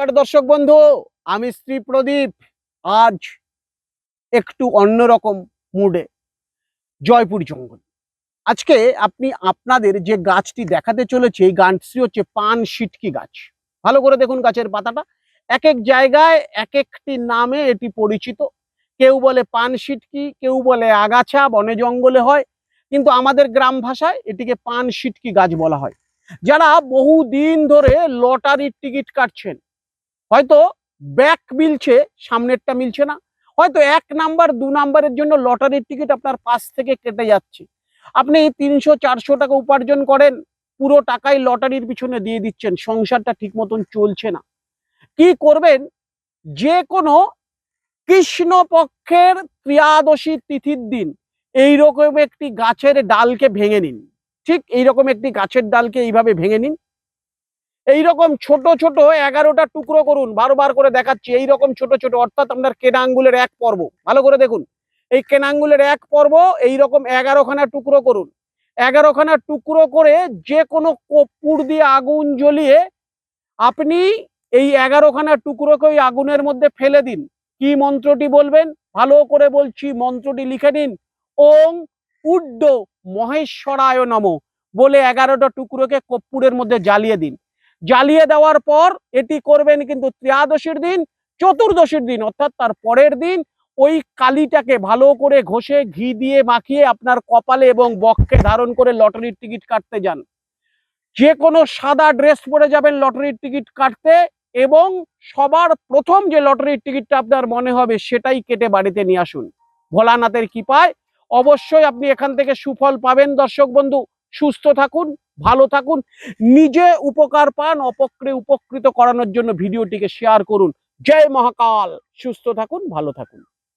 নমস্কার দর্শক বন্ধু, আমি শ্রী প্রদীপ। আজ একটু অন্যরকম মুডে জয়পুর জঙ্গল। আজকে আপনি আপনাদের যে গাছটি দেখাতে চলেছে, এই গাছটি হচ্ছে পান সিটকি গাছ। ভালো করে দেখুন গাছের পাতাটা। এক এক জায়গায় এক একটি নামে এটি পরিচিত। কেউ বলে পান সিটকি, কেউ বলে আগাছা, বনে জঙ্গলে হয়। কিন্তু আমাদের গ্রাম ভাষায় এটিকে পান সিটকি গাছ বলা হয়। যারা বহু দিন ধরে লটারির টিকিট কাটছেন হয়তো ব্যাক মিলছে, সামনেরটা মিলছে না। হয়তো এক নাম্বার দু নাম্বারের জন্য লটারির টিকিট আপনার পাশ থেকে কেটে যাচ্ছে। আপনি তিনশো, চারশো টাকা উপার্জন করেন, পুরো টাকাই লটারির পিছনে দিয়ে দিচ্ছেন, সংসারটা ঠিক মতন চলছে না। কি করবেন? যে কোনো কৃষ্ণপক্ষের ত্রিয়াদশী তিথির দিন এইরকম একটি গাছের ডালকে ভেঙে নিন। ঠিক এইরকম একটি গাছের ডালকে এইভাবে ভেঙে নিন। এইরকম ছোট ছোট এগারোটা টুকরো করুন, বারবার করে দেখাচ্ছি, এইরকম ছোট ছোট, অর্থাৎ আপনার কেনা আঙ্গুলের এক পর্ব। ভালো করে দেখুন, এই কেনা আঙ্গুলের এক পর্ব এইরকম এগারোখানা টুকরো করুন। এগারোখানা টুকরো করে যে কোনো কর্পূর দিয়ে আগুন জ্বলিয়ে আপনি এই এগারোখানা টুকরোকে ওই আগুনের মধ্যে ফেলে দিন। কি মন্ত্রটি বলবেন? ভালো করে বলছি, মন্ত্রটি লিখে নিন। ওং উড্ড মহেশ্বরায় নম বলে এগারোটা টুকরোকে কর্পূরের মধ্যে জ্বালিয়ে দিন। জ্বালিয়ে দেওয়ার পর এটি করবেন কিন্তু ত্রিয়াদশীর দিন, চতুর্দশীর দিন, অর্থাৎ তার পরের দিন। ওই কালিটাকে ভালো করে ঘষে, ঘি দিয়ে মাখিয়ে আপনার কপালে এবং বক্ষে ধারণ করে লটারির টিকিট কাটতে যান। যে কোনো সাদা ড্রেস পরে যাবেন লটারির টিকিট কাটতে এবং সবার প্রথম যে লটারির টিকিটটা আপনার মনে হবে সেটাই কেটে বাড়িতে নিয়ে আসুন। ভোলানাথের কৃপায় অবশ্যই আপনি এখান থেকে সুফল পাবেন দর্শক বন্ধু। সুস্থ থাকুন, ভালো থাকুন, নিজে উপকার পান অপক্রে উপকৃত করানোর জন্য ভিডিওটিকে শেয়ার করুন। জয় মহাকাল, সুস্থ থাকুন, ভালো থাকুন।